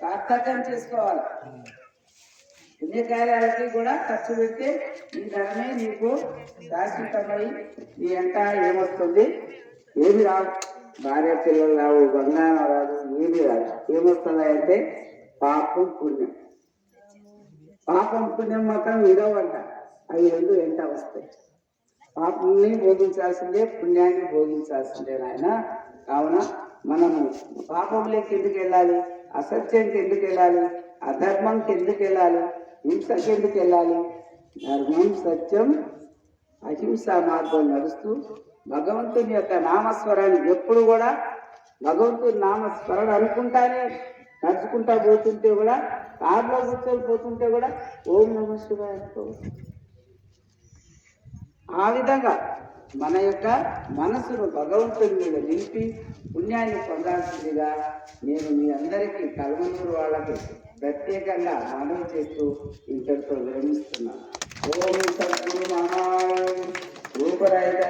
సార్థకం చేసుకోవాలి. పుణ్యకార్యాలకి కూడా ఖర్చు పెడితే ఈ ధనమే నీకు శాశ్వతమై నీ ఎంట ఏమొస్తుంది? ఏమి రావు. భార్య పిల్లలు రావు బంగారం రాదు ఏమి రాదు. ఏమొస్తుంది అంటే పాపం పుణ్యం. పాపం పుణ్యం మాత్రం విడవంట అవి రెండు వెంట వస్తాయి. పాపాన్ని భోగించాల్సిందే పుణ్యాన్ని భోగించాల్సిందే నాయన. కావున మనము పాపంలోకి ఎందుకు వెళ్ళాలి? అసత్యంకి ఎందుకు వెళ్ళాలి అధర్మంకి ఎందుకు వెళ్ళాలి హింసకి ఎందుకు వెళ్ళాలి ధర్మం సత్యం అహింస మార్గం నడుస్తూ భగవంతుని యొక్క నామస్వరాన్ని ఎప్పుడు కూడా భగవంతుని నామస్మరణ అనుకుంటానే నడుచుకుంటా పోతుంటే కూడా కారులో కూర్చొని పోతుంటే కూడా ఓం నమ శివాయ అనుకో. ఆ విధంగా మన యొక్క మనసును భగవంతుని మీద నిలిపి పుణ్యాన్ని పొందాల్సిందిగా నేను మీ అందరికీ కల్మనూరు వాళ్ళకి ప్రత్యేకంగా మనవి చేస్తూ ఇంతటితో విరమిస్తున్నాను. ఓం సద్గురు మహారాజు రూపరహిత